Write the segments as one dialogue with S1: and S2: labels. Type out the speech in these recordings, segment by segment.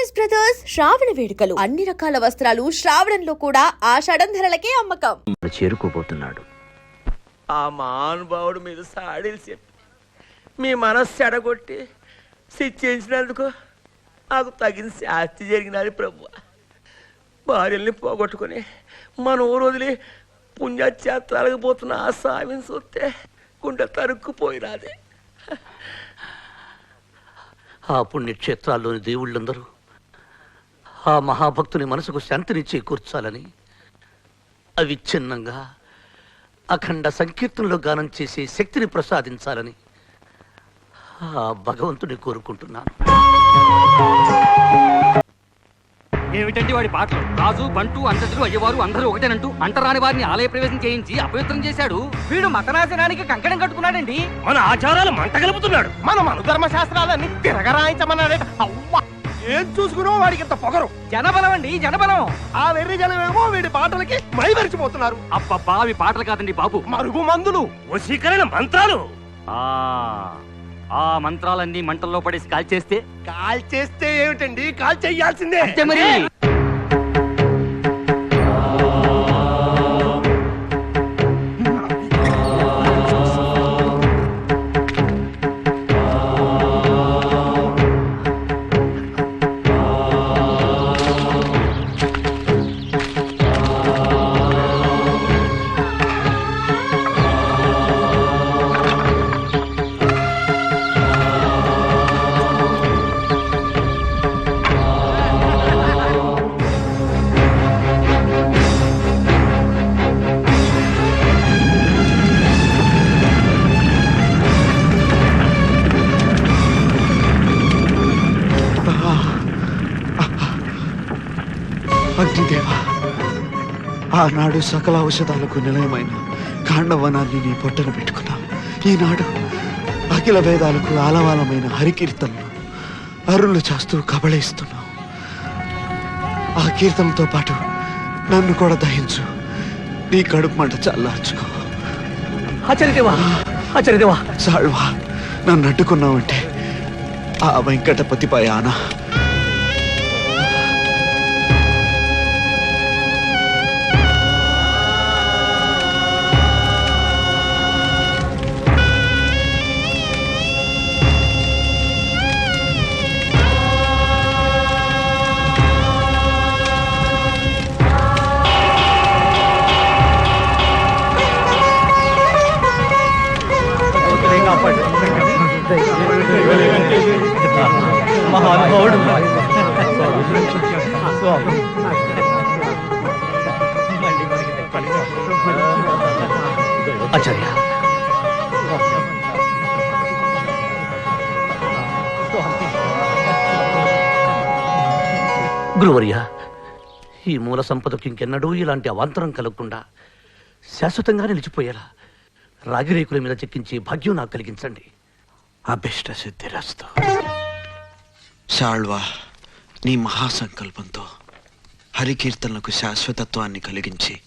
S1: Saris brothers శ్రావణ వేడుకలు. అన్ని రకాల వస్త్రాలు శ్రావణంలో కూడా ఆషాఢం ధరలకే అమ్మకం.
S2: చేరుకోబోతున్నాడు.
S3: ఆ మహానుభావుడు మీద సాడీలు చెప్పి మీ మనస్సు చెడగొట్టి శిక్షించినందుకు నాకు తగిన శాస్తి జరిగినది ప్రభు భార్యల్ని పోగొట్టుకొని మన ఊరు వదిలి పుణ్యక్షేత్రాలకు పోతున్న ఆ స్వామిని చూస్తే గుండె తరుక్కుపోయినది
S2: ఆ పుణ్యక్షేత్రాల్లోని దేవుళ్ళందరూ ఆ మహాభక్తుని మనసుకు శాంతిని చేకూర్చాలని అవిచ్ఛిన్నంగా అఖండ సంకీర్తనలో గానం చేసే శక్తిని ప్రసాదించాలని ఆ భగవంతుని కోరుకుంటున్నాను.
S4: ఏమిటండి వాడి పాటలు రాజు బంటు అంతతులు అయ్యవారు అందరూ ఒకటేనంటూ అంటరాని వారిని ఆలయ ప్రవేశం చేయించి అపవిత్రం చేశాడు. వీడు మతనాశనానికి కంకణం కట్టుకున్నాడండి.
S3: మన ఆచారాలు మంట కలుపుతున్నాడు.
S5: మన మనుధర్మ శాస్త్రాలన్నీ తిరగరాయించమన్నాడే అవ్వ! ఏం చూసుకున్నావు వాడికి ఇంత పొగరు.
S4: జనబలం అండి జనబలం.
S5: ఆ వెర్రి జనమేమో వీడి పాటలకి మైమరిచిపోతున్నారు.
S4: అబ్బబ్బా అవి పాటలు కాదండి బాబు.
S5: మరుగు మందులు.
S3: వశీకరణ మంత్రాలు.
S4: ఆ ఆ మంత్రాలన్నీ మంటల్లో పడేసి కాల్చేస్తే?
S5: కాల్ చేస్తే ఏమిటండి? కాల్ చెయ్యాల్సిందే
S4: అంతే మరి.
S6: అగ్నిదేవా ఆనాడు సకల ఔషధాలకు నిలయమైన కాండవనాన్ని నీ పొట్టన పెట్టుకున్నావు ఈనాడు అఖిల వేదాలకు ఆలవాలమైన హరికీర్తనలు అరులు చేస్తూ కబళిస్తున్నావు. ఆ కీర్తనతో పాటు నన్ను కూడా దహించు. నీ కడుపు మంట చల్లార్చుకో.
S2: ఆచార్యదేవా ఆచార్యదేవా.
S6: సాల్వా నన్ను అడ్డుకున్నావంటే ఆ మహానుభావుడు ఆనా
S2: ఆచార్య గురువర్య ఈ మూల సంపదకు ఇంకెన్నడూ ఇలాంటి అవాంతరం కలగకుండా శాశ్వతంగా నిలిచిపోయేలా రాగిరేకుల మీద చెక్కించి భాగ్యం నాకు కలిగించండి.
S6: అభిష్ట సిద్ధిరస్తు సాళ్వా నీ మహాసంకల్పంతో హరికీర్తనలకు శాశ్వతత్వాన్ని కలిగించి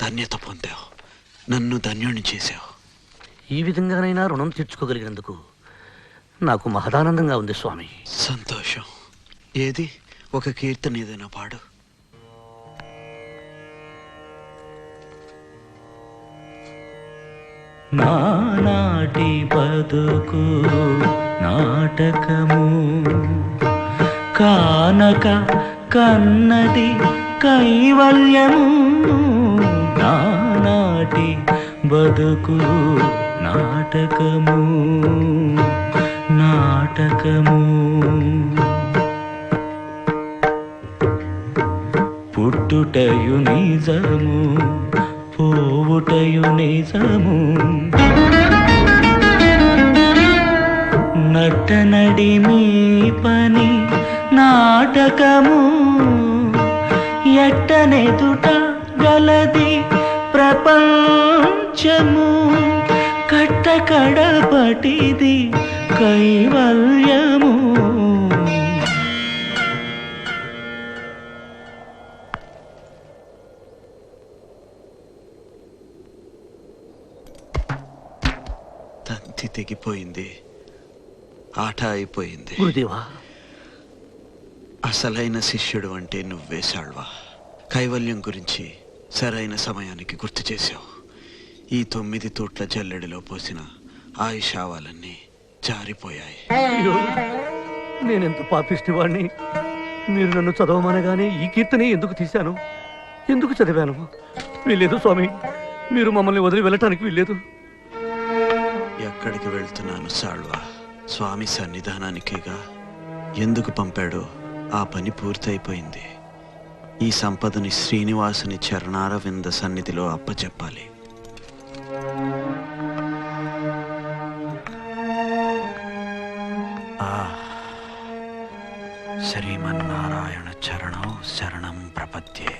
S6: ధన్యత పొందావు. నన్ను ధన్యుని చేశావు.
S2: ఈ విధంగానైనా రుణం తీర్చుకోగలిగినందుకు నాకు మహదానందంగా ఉంది స్వామి.
S6: సంతోషం. ఏది? ఒక కీర్తన ఏదైనా పాడు.
S7: నానాటి బతుకు నాటకము. కానక కన్నది కైవల్యము. నానాటి బతుకు నాటకము. నాటకము. పుట్టుటయు నిజము. పోవుటయు నిజము. నటనడి మీ పని నాటకము. ఎట్టనెదుట గలది ప్రపంచము. కట్టకడపటిది కైవల్యము.
S6: తెగిపోయింది. ఆట అయిపోయింది.
S2: గురుదేవా!
S6: అసలైన శిష్యుడు అంటే నువ్వే సాళ్వా కైవల్యం గురించి సరైన సమయానికి గుర్తు చేశావు. ఈ తొమ్మిది తోట్ల జల్లెడిలో పోసిన ఆయుషావాలన్నీ జారిపోయాయి.
S2: నేనెంత పాపిష్టి వాడిని మీరు నన్ను చదవమనగానే ఈ కీర్తనే ఎందుకు తీశాను? ఎందుకు చదివాను? వీల్లేదు స్వామి మీరు మమ్మల్ని వదిలి వెళ్ళటానికి వీల్లేదు.
S6: ఎక్కడికి వెళ్తున్నాను సాళ్వ స్వామి సన్నిధానానికిగా? ఎందుకు పంపాడో ఆ పని పూర్తయిపోయింది. ఈ సంపదని శ్రీనివాసుని చరణార వింద సన్నిధిలో అప్పచెప్పాలి. శ్రీమన్నారాయణ చరణం శరణం ప్రపద్యే.